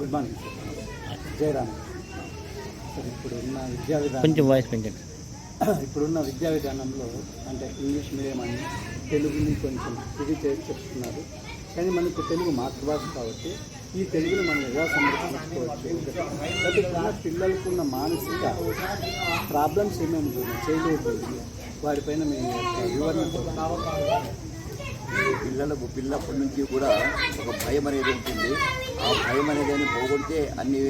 Good morning Jayaram. Sir ఇప్పుడున్న విద్యా విధానం కొంచెం వాయిస్ పెంచండి. ఇప్పుడున్న విద్యా విధానంలో అంటే ఇంగ్లీష్ మీడియం అని తెలుగుని కొంచెం ఇది చేసి చెప్తున్నారు. కానీ మనకు తెలుగు మాతృభాష కాబట్టి ఈ తెలుగుని మనం ఎలా సంరక్షించుకోవచ్చు? పిల్లలకు ఉన్న మానసిక ప్రాబ్లమ్స్ ఏమేమి ఉంటున్నాయి చైల్డ్హుడ్ వాటిపైన మీ యొక్క వివరణ. పిల్లలకు పిల్లప్పటి నుంచి కూడా ఒక భయం అనేది ఉంటుంది. ఆ భయం అనేది పోగొడితే అన్ని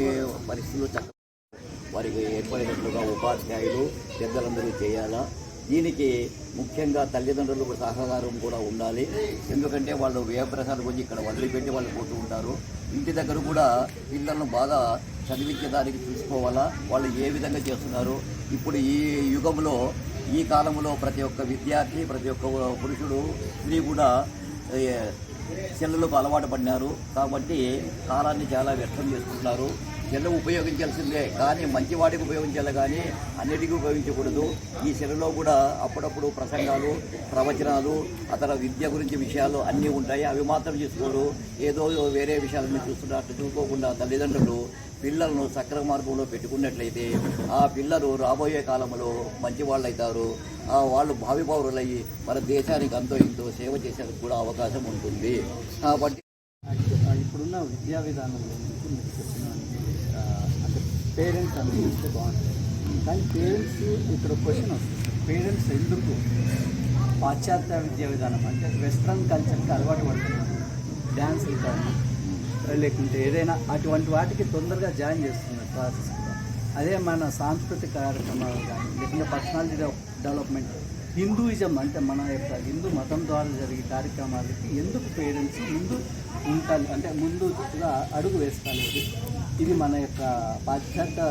పరిస్థితులు చక్క వారికి ఏర్పడేటట్లుగా ఉపాధ్యాయులు పెద్దలందరూ చేయాలా? దీనికి ముఖ్యంగా తల్లిదండ్రులు సహకారం కూడా ఉండాలి. ఎందుకంటే వాళ్ళు వ్యయప్రసాదం గురించి ఇక్కడ వదిలిపెట్టి వాళ్ళు పోతూ ఉంటారు. ఇంటి దగ్గర కూడా పిల్లలను బాగా చదివించడానికి చూసుకోవాలా? వాళ్ళు ఏ విధంగా చేస్తున్నారు? ఇప్పుడు ఈ యుగంలో ఈ కాలంలో ప్రతి ఒక్క విద్యార్థి ప్రతి ఒక్క పురుషుడు స్త్రీ కూడా సెల్లులకు అలవాటు పడినారు. కాబట్టి కాలాన్ని చాలా వ్యర్థం చేసుకుంటున్నారు సెల్లు ఉపయోగించాల్సిందే కానీ మంచి వాటికి ఉపయోగించాలి కానీ అన్నిటికీ ఉపయోగించకూడదు. ఈ సెల్లులో కూడా అప్పుడప్పుడు ప్రసంగాలు ప్రవచనాలు అతను విద్య గురించి విషయాలు అన్నీ ఉంటాయి. అవి మాత్రం చూసుకోరు. ఏదో వేరే విషయాలను చూస్తున్నట్టు చూసుకోకుండా తల్లిదండ్రులు పిల్లలను సక్రమ మార్గంలో పెట్టుకున్నట్లయితే ఆ పిల్లలు రాబోయే కాలంలో మంచి వాళ్ళు అవుతారు ఆ వాళ్ళు భావి పౌరులయ్యి మన దేశానికి అంతో ఇంతో సేవ చేసేందుకు కూడా అవకాశం ఉంటుంది. కాబట్టి ఇప్పుడున్న విద్యా విధానంలో అంటే పేరెంట్స్ అందిస్తే బాగుంటుంది. కానీ పేరెంట్స్ ఇక్కడ క్వశ్చన్ వస్తుంది. పేరెంట్స్ ఎందుకు పాశ్చాత్య విద్యా విధానం అంటే వెస్ట్రన్ కల్చర్కి అలవాటు పడుతున్నారు. డ్యాన్స్ కానీ లేకుంటే ఏదైనా అటువంటి వాటికి తొందరగా జాయిన్ చేస్తున్నారు క్లాసెస్ కూడా. అదే మన సాంస్కృతిక కార్యక్రమాలు కానీ లేకుంటే పర్సనాలిటీ డెవలప్మెంట్. హిందూయిజం అంటే మన యొక్క హిందూ మతం ద్వారా జరిగే కార్యక్రమాలకి ఎందుకు పేరెంట్స్ ముందు ఉంటాలి అంటే ముందుగా అడుగు వేస్తాను ఇది మన యొక్క పాశ్చాత్య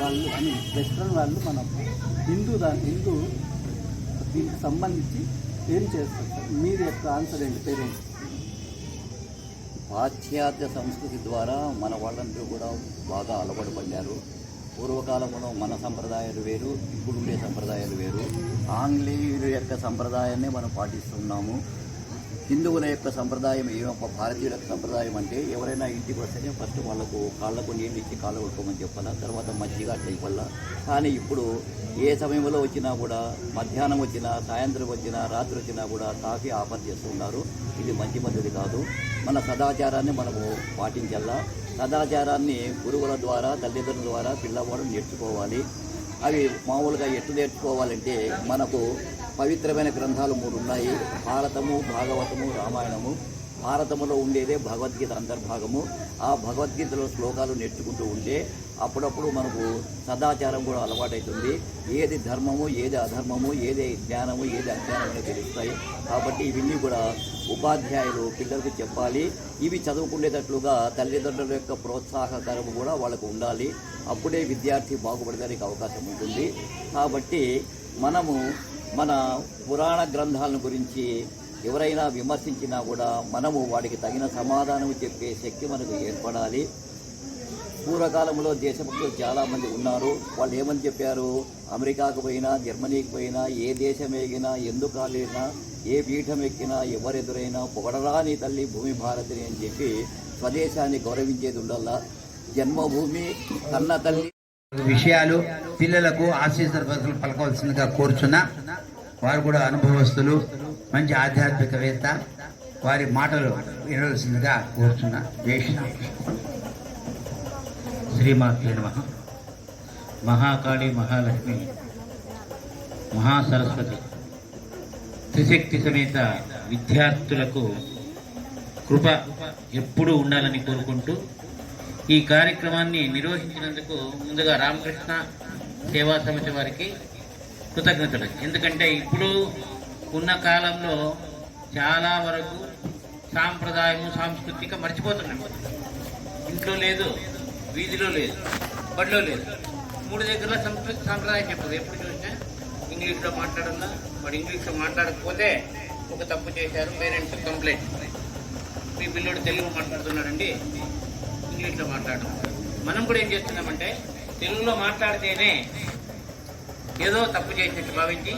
వాళ్ళు అని వెస్ట్రన్ వాళ్ళు మన హిందూ దాని హిందూ దీనికి సంబంధించి ఏం చేస్తారు? మీరు యొక్క ఆన్సర్ ఏంటి పేరెంట్స్? పాశ్చాత్య సంస్కృతి ద్వారా మన వాళ్ళందరూ కూడా బాగా అలవాటు పడ్డారు. పూర్వకాలంలో మన సంప్రదాయాలు వేరు ఇప్పుడు ఉండే సంప్రదాయాలు వేరు. ఆంగ్లేయుల యొక్క సంప్రదాయాన్ని మనం పాటిస్తున్నాము. హిందువుల యొక్క సంప్రదాయం ఏమో భారతీయుల యొక్క సంప్రదాయం అంటే ఎవరైనా ఇంటికి వస్తేనే ఫస్ట్ వాళ్ళకు కాళ్ళకు నీళ్ళు ఇచ్చి కాళ్ళు కొట్టుకోమని చెప్పాలా? తర్వాత మజ్జిగ అట్లా ఇవ్వాలా? కానీ ఇప్పుడు ఏ సమయంలో వచ్చినా కూడా మధ్యాహ్నం వచ్చినా సాయంత్రం వచ్చినా రాత్రి వచ్చినా కూడా కాఫీ ఆఫర్ చేస్తున్నారు ఇది మంచి పద్ధతి కాదు. మన సదాచారాన్ని మనము పాటించాలా? సదాచారాన్ని గురువుల ద్వారా తల్లిదండ్రుల ద్వారా పిల్లవాడు నేర్చుకోవాలి. అవి మామూలుగా ఎట్టు నేర్చుకోవాలంటే మనకు పవిత్రమైన గ్రంథాలు మూడు ఉన్నాయి. భారతము భాగవతము రామాయణము. భారతములో ఉండేదే భగవద్గీత అంతర్భాగము. ఆ భగవద్గీతలో శ్లోకాలు నేర్చుకుంటూ ఉంటే అప్పుడప్పుడు మనకు సదాచారం కూడా అలవాటవుతుంది ఏది ధర్మము ఏది అధర్మము ఏది జ్ఞానము ఏది అజ్ఞానం అనేది తెలుస్తాయి. కాబట్టి ఇవన్నీ కూడా ఉపాధ్యాయులు పిల్లలకు చెప్పాలి. ఇవి చదువుకునేటట్లుగా తల్లిదండ్రుల యొక్క ప్రోత్సాహకరం కూడా వాళ్ళకు ఉండాలి. అప్పుడే విద్యార్థి బాగుపడడానికి అవకాశం ఉంటుంది. కాబట్టి మనము మన పురాణ గ్రంథాలను గురించి ఎవరైనా విమర్శించినా కూడా మనము వాడికి తగిన సమాధానం చెప్పే శక్తి మనకు ఏర్పడాలి. పూర్వకాలంలో దేశభక్తులు చాలామంది ఉన్నారు. వాళ్ళు ఏమని చెప్పారు? అమెరికాకు పోయినా జర్మనీకి పోయినా ఏ దేశం ఎగినా ఎందుకు కాలేనా ఏ పీఠం ఎక్కినా ఎవరెదురైనా పొగడరాని తల్లి భూమి భారతిని అని చెప్పి స్వదేశాన్ని గౌరవించేది ఉండాలా. జన్మభూమి కన్న తల్లి విషయాలు పిల్లలకు ఆశీస్సులు పలకవలసిందిగా కోరుచున్నా. వారు కూడా అనుభవస్తులు మంచి ఆధ్యాత్మికవేత్త. వారి మాటలు వినవలసిందిగా కోరుచున్నా. జై శ్రీమాత్రి నమ. మహాకాళి మహాలక్ష్మి మహాసరస్వతి త్రిశక్తి సమేత విద్యార్థులకు కృప ఎప్పుడూ ఉండాలని కోరుకుంటూ ఈ కార్యక్రమాన్ని నిర్వహించినందుకు ముందుగా రామకృష్ణ సేవా సమితి వారికి కృతజ్ఞతలు. ఎందుకంటే ఇప్పుడు ఉన్న కాలంలో చాలా వరకు సాంప్రదాయము సాంస్కృతిక మర్చిపోతున్నాం. ఇంట్లో లేదు వీధిలో లేదు బడిలో లేదు. మూడు దగ్గర సంస్కృతి సాంప్రదాయం చెప్పదు. ఎప్పుడు చూసినా ఇంగ్లీష్లో మాట్లాడాలా వాడు ఇంగ్లీష్లో మాట్లాడకపోతే ఒక తప్పు చేశారు పేరెంట్స్ కంప్లైంట్. మీ పిల్లోడు తెలుగు మాట్లాడుతున్నాడండి ఇంగ్లీష్లో మాట్లాడడం మనం కూడా ఏం చేస్తున్నామంటే తెలుగులో మాట్లాడితేనే ఏదో తప్పు చేసినట్టు భావించి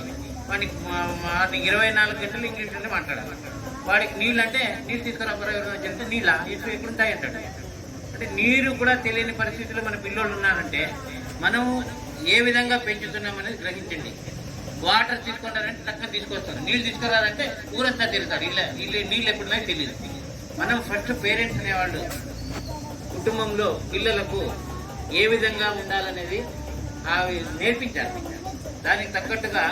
వాడికి మా- ఇరవై నాలుగు గంటలు ఇంగ్లీష్లోనే మాట్లాడాలి. వాడికి నీళ్ళు అంటే నీళ్ళు తీసుకురా ఎవరైనా చెప్తే నీళ్ళ? ఇట్లు ఎక్కడుంటాయి అంటాడు. అంటే నీరు కూడా తెలియని పరిస్థితిలో మన పిల్లోళ్ళు ఉన్నారంటే మనం ఏ విధంగా పెంచుతున్నాం అనేది గ్రహించండి. వాటర్ తీసుకుంటారంటే చక్కగా తీసుకొస్తారు. నీళ్ళు తీసుకురాదంటే ఊరంతా తిరుగుతారు. ఇళ్ళ ఇల్లు నీళ్ళు ఎప్పుడున్నా తెలియదు మనం ఫస్ట్ పేరెంట్స్ అనేవాళ్ళు కుటుంబంలో పిల్లలకు ఏ విధంగా ఉండాలనేది అవి నేర్పించాలి. దానికి తగ్గట్టుగా